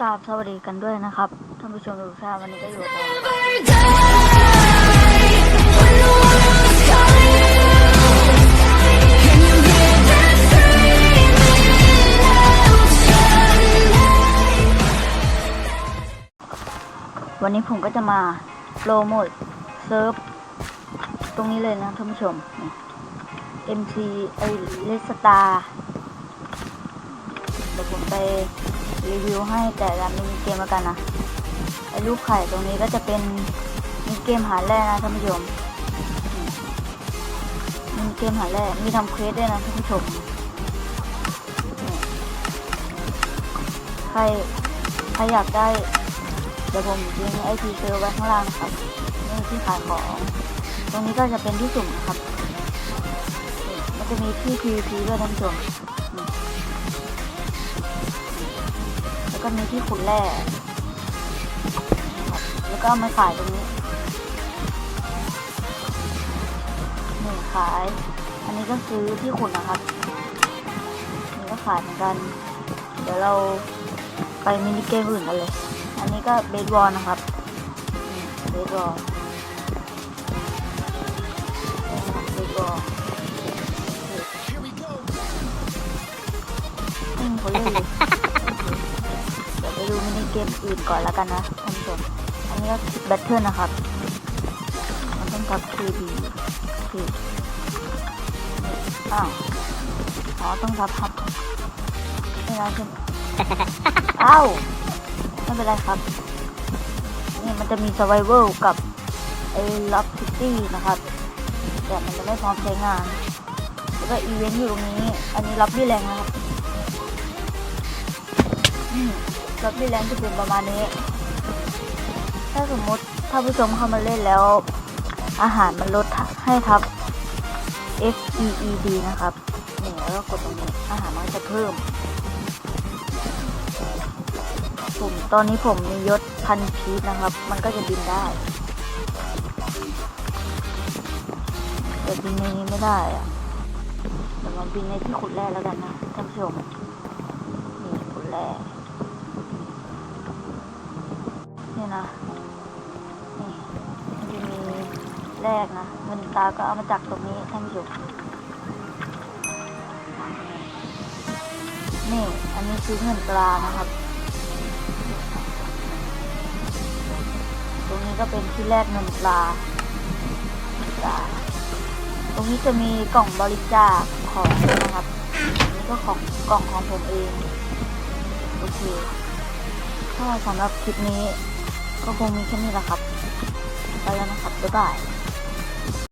กราบสวัสดีกันด้วยนะครับท่านผู้ชมทุกท่านวันนี้ก็อยู่กับวันนี้ผมก็จะมาโปรโมทเซิร์ฟตรงนี้เลยนะท่านผู้ชม MC ไอเลสตาเดี๋ยวผมไป รีวิวให้แต่ละมินิเกมแล้วกันนะไอ้รูปไข่ตรงนี้ก็จะเป็นมินิเกมหาแร่นะท่านผู้ชมนี่มินิเกมหาแร่มีทำเควสด้วยนะท่านผู้ชมใครใครอยากได้เดี๋ยวผมทิ้งไอทีเซอร์ไว้ข้างล่างครับนี่ที่ขายของ ตรงนี้ก็จะเป็นที่สุ่มครับ มันจะมีที่ PVP ด้วยท่านผู้ชม ก็มีที่ขุดแร่นะครับแล้วก็เอามาขายตรงนี้นี่ขาย อันนี้ก็ซื้อที่ขุดนะครับนี่ก็ขายเหมือนกัน เดี๋ยวเราไปมินิเกมอื่นกันเลย อันนี้ก็เบสบอลนะครับนี่เบสบอลนี่นะครับเบสบอลนี่คนเล่น เกมอื่นก่อนแล้วกันนะท่านผู้ชมอันนี้ก็แบทเทิลนะครับ มันต้องกับ KB คืออ้าวอ๋อต้องทับทับไม่ได้ใช่ไหมอ้าวไม่เป็นไรครับ นี่มันจะมี Survival กับไอ้ Lock City นะครับ แต่มันจะไม่พร้อมใช้งาน แล้วก็อีเวนต์อยู่ตรงนี้ อันนี้รับด้แรงนะครับ อืมรับด้วยแรงจะเป็นประมาณนี้ ถ้าสมมติถ้าผู้ชมเข้ามาเล่นแล้ว อาหารมันลดให้ทับ F E E D นะครับนี่แล้วก็กดตรงนี้อาหารมันจะเพิ่มผมตอนนี้ผมมียศพันพีชนะครับ มันก็จะบินได้แต่บินในนี้ไม่ได้อะเดี๋ยวมาบินในที่ขุดแร่แล้วกันนะท่านผู้ชมนี่ขุดแร่ นี่นะนี่จะมีแรกนะเงินตาก็เอามาจากตรงนี้ท่านผู้ชมนี่อันนี้คือเงินตรานะครับ ตรงนี้ก็เป็นที่แรกเงินตราตราตรงนี้จะมีกล่องบริจาคของนะครับนนี้ก็ของกล่องของผมเอง โอเคก็สำหรับคลิปนี้ ก็คงมีแค่นี้แหละครับ ไปแล้วนะครับ บ๊ายบาย